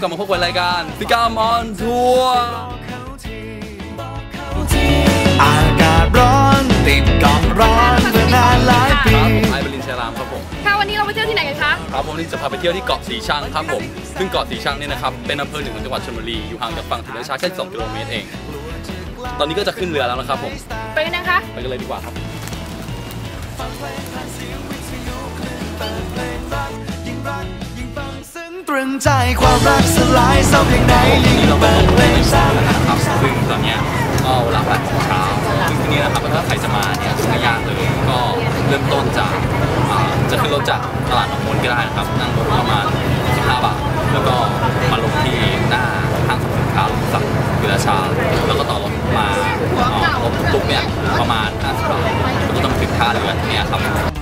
กลับมาพบกับรายการพิกามอนทัวร์อากาศร้อนติดเกาะร้อนมานานหลายปีครับผมไอเบลินเชยรามครับผม ค่ะวันนี้เราไปเที่ยวที่ไหนกันคะ ครับผมวันนี้จะพาไปเที่ยวที่เกาะสีชังครับผม ซึ่งเกาะสีชังเนี่ยนะครับ เป็นอำเภอหนึ่งของจังหวัดชลบุรี อยู่ห่างจากฝั่งศรีราชาแค่2กิโลเมตรเอง ตอนนี้ก็จะขึ้นเรือแล้วนะครับผม ไปกันนะคะ ไปกันเลยดีกว่าครับ รึงใจความรักสลายเศร้าเพียงไหนยิ่งเราเปิดเพลงช้านะครับซึ่งตอนเนี้ยก็เวลา8โมงเช้าซึ่งที่นี่นะครับถ้าใครจะมาเนี่ยไม่ยากเลยก็เริ่มต้นจากอ่าจะขึ้นรถจากตลาดหนองมนก็ได้นะครับนั่งรถประมาณ15บาทแล้วก็มาลงที่หน้าห้างสรรพสินค้าสักวิราชา แล้วก็ต่อรถมาอ่ารถตุ๊กเนี่ยประมาณ50บาทแล้วก็ต้องถึงท่าเรือเนี่ยครับ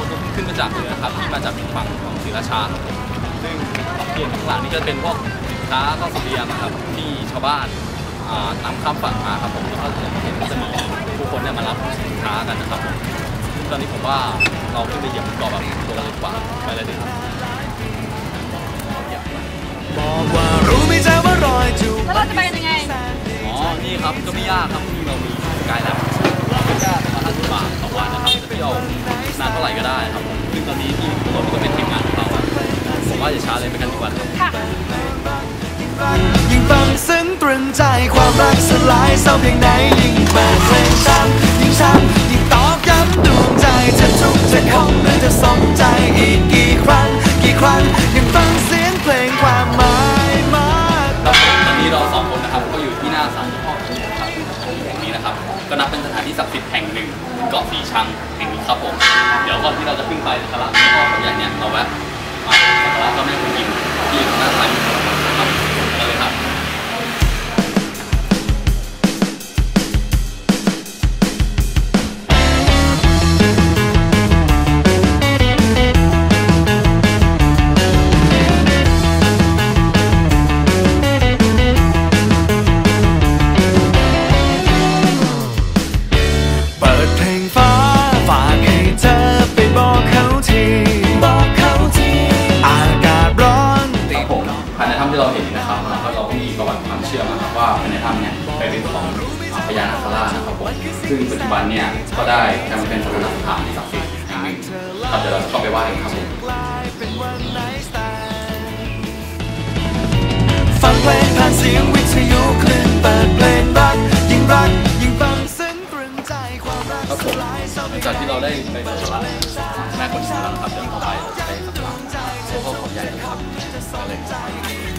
อนนี้เราสองคนก็เพิ่งขึ้นมาจากเรือครับที่มาจากฝั่งของศรีราชาซึ่งเปลี่ยนข้างหลังนี่ก็เป็นพวกสินค้าก็เสบียงนะครับที่ชาวบ้านอ่านำข้ามฝั่งมาครับผมแล้วก็จะเห็นก็จะมีผู้คนเนี่ยมารับสินค้ากันนะครับผมซึ่งตอนนี้ผมว่าเราขึ้นไปเหยียบบนเกาะแบบตัวละดีกว่าไปเลยดีครับบอกว่ารู้ไหมจ๊ะว่ารอยจูบแล้วเราจะไปกันยังไง อ๋อ นี่ครับก็ไม่ยากครับที่เรามีสกายแลบเป็นแค่ประมาณ50บาทต่อวันนะครับจะเที่ยว นานเท่าไหร่ก็ได้ครับผมซึ่งตอนนี้ที่รถก็เป็นทีมงานของเราอะผมว่าอย่าช้าเลยไปกันดีกว่าครับค่ะยิ่งฟังซึ้งตรึงใจความรักสลายเศร้าเพียงไหนยิ่งเปิดเพลงช้ำยิ่งช้ำยิ่งตอกย้ำดวงใจจะทุกข์จะคงหรือจะสมใจอีกกี่ครั้งกี่ครั้งยังฟังเสียงเพลงความหมายมากครับผมตอนนี้เราสองคนนะครับก็อยู่ที่หน้าศาลเจ้าพ่อขุนครับแห่งนี้นะครับ ก็นับเป็นสถานที่ศักดิ์สิทธิ์แห่งหนึ่งเกาะสีชังแห่งนี้ครับผมเดี๋ยว ก่อนที่เราจะขึ้นไปสักการะเจ้าพ่อเขาใหญ่เนี่ยเราแวะ ที่เราเห็นนะครับแล้วก็เราก็มีประวัติความเชื่อมาครับว่าภายในถ้ำเนี่ยเป็นของพญานาคราชนะครับผมซึ่งปัจจุบันเนี่ยก็ได้กลายมาเป็นสถานสถานที่ศักดิ์สิทธิ์แห่งหนึ่งครับเดี๋ยวเราจะเข้าไปไหว้ครับผมฟังเพลงผ่านเสียงวิทยุคลื่นเปิดเพลงรักยิ่งรักยิ่งฟังซึ้งตรึงใจความรักสลายเศร้าหลังจากที่เราได้ไปสักการะแม่คนอิมแล้วนะครับเดี๋ยวต่อไปเราจะไป สักการะหลวงพ่อเขาใหญ่นะครับไปเลย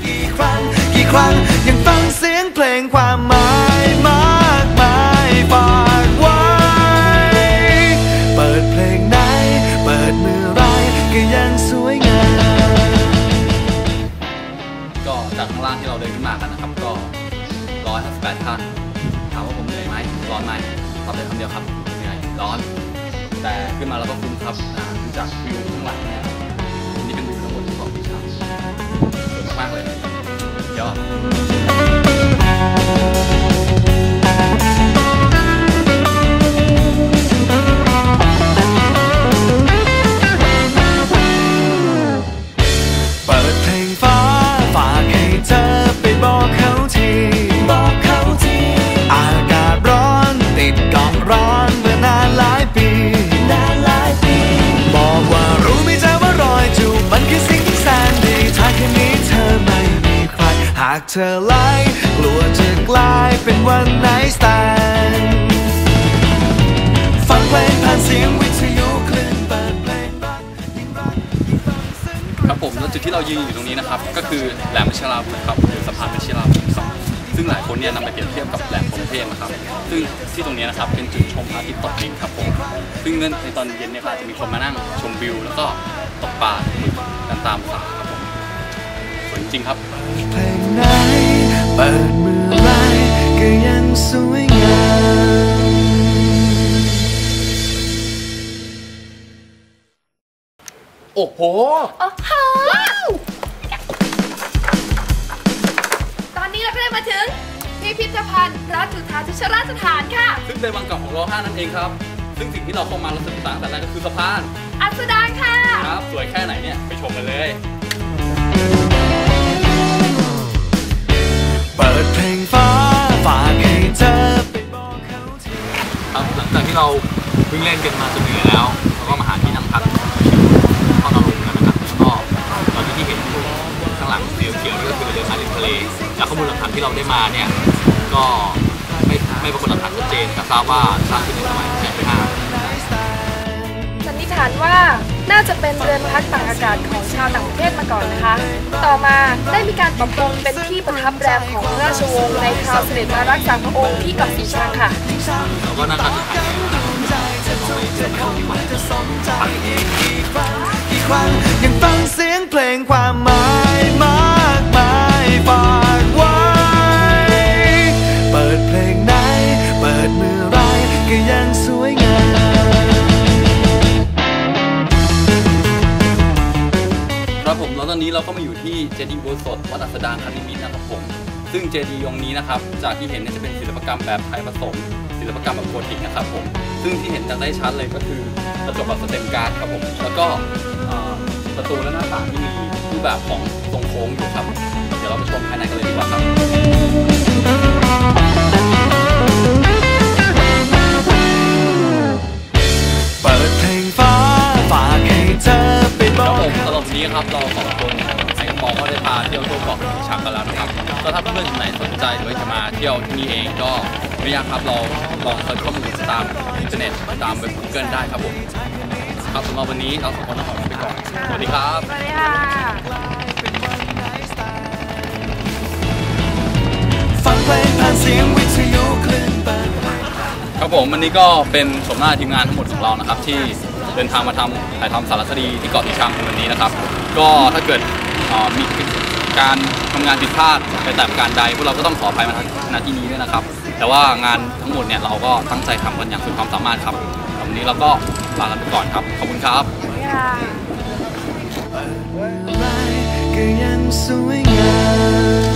กี่ครั้งกี่ครั้งยังฟังเสียงเพลงความหมายมากมายฝากไว้ เปิดเพลงไหน เปิดเมื่อไรก็ยังสวยงามก็จากข้างล่างที่เราเดินขึ้นมากันนะครับ ก็ร้อยห้าสิบแปดขั้นถามว่าผมเหนื่อยไหมร้อนไหมตอบได้คำเดียวครับเหนื่อยร้อน แต่ขึ้นมาแล้วก็คุ้มครับอ่าดูจากวิวข้างหลังเนี่ย วยมากๆากเธอไล่กลัวจะกลายเป็นวันไหนสแตนฟังเพลงผ่านเสียงวิทยุคลื่นเปิดเพลงรักยิ่งรักยิ่งฟังซึ้งครับผมแล้วจุดที่เรายืนอยู่ตรงนี้นะครับ ก็คือแหลมวชิราวุธครับหรือสะพานวชิราวุธสองซึ่งหลายคนเนี่ยนำไปเปรียบเทียบกับแหลมพรหมเทพนะครับ ซึ่งที่ตรงนี้นะครับเป็นจุดชมพระอาทิตย์ตกดินครับผม ซึ่งในตอนเย็นเนี่ยก็อาจจะมีคนมานั่งชมวิว แล้วก็ตกปลากันตามสาครับผมสวยจริงครับ เพลงไหนเปิดเมื่อไรก็ยังสวยงามโอ้โห โอ้โหตอนนี้เราก็ได้มาถึง พิพิธภัณฑ์พระจุฑาทิชราชสถานค่ะ ซึ่งเป็นวังเก่าของรอห้านั่นเองครับ ซึ่งสิ่งที่เราเข้ามาเราศึกษาแต่แรกก็คือสะพาน อัสดางค่ะ ครับ สวยแค่ไหนเนี่ย ไปชมกันเลย เปิดเพลงฟ้าฝากให้เธอไปบอกเขาทีครับหลังจากที่เราวิ่งเล่นกันมาจนเหนื่อยแล้วเราก็มาหาที่นั่งพักเข้านอนลงกันนะครับแล้วก็ตอนนี้ที่เห็นอยู่ข้างหลังสีเขียวนี่ก็คือเรือหาริมทะเลจากข้อมูลหลักฐานที่เราได้มาเนี่ยก็ไม่ไม่ปรากฏหลักฐานชัดเจนแต่ทราบว่าสร้างขึ้นในสมัยรัชกาลที่ห้าสันนิษฐานว่า น่าจะเป็นเรือนพักต่างอากาศของชาวต่างประเทศมาก่อนนะคะ ต่อมาได้มีการปรับปรุงเป็นที่ประทับแรมของราชวงศ์ในคราวเสด็จมารักษาพระองค์ที่เกาะสีชังค่ะแล้วก็นั่งการศึกษาเนี่ยนะครับลองไปเจอไปที่มันอีกครั้งยังฟังเสียงเพลงความหมายมา ก็มาอยู่ที่เจดีย์โบสถวัดอัสดางคณิมิตนะครับผมซึ่งเจดีย์องค์นี้นะครับจากที่เห็นเนี่ยจะเป็นศิลปกรรมแบบไทยผสม ศิลปกรรมแบบโกธิกนะครับผมซึ่งที่เห็นกันได้ชัดเลยก็คือกระจกแบบสเต็มการ์ดครับผมแล้วก็ประตูและหน้าต่างที่มีรูปแบบของทรงโค้งอยู่ครับเดี๋ยวเราไปชมภายในกันเลยดีกว่าครับ ใจหรือว่าจะมาเที่ยวที่นี่เองก็ไม่ยากครับเราลองเสิร์ชข้อมูลตามอินเทอร์เน็ตตามเว็บ Google ได้ครับผมครับสำหรับวันนี้เราสองคนต้องขอลาไปก่อนสวัสดีครับสวัสดีค่ะฟังเพลงผ่านเสียงวิทยุคลื่นเปิดครับผมวันนี้ก็เป็นชมหน้าทีมงานทั้งหมดของเรานะครับ ที่เดินทางมาทำถ่ายทำสารคดีที่เกาะสีชังวันนี้นะครับ ก็ถ้าเกิดมีการทำงานผิดพลาด ไปแต่การใดพวกเราก็ต้องขออภัยมาณที่นี้ด้วยนะครับ แต่ว่างานทั้งหมดเนี่ยเราก็ตั้งใจทำกันอย่างสุดความสามารถครับวันนี้เราก็ลากันไปก่อนครับขอบคุณครับก็ยังสวยงาม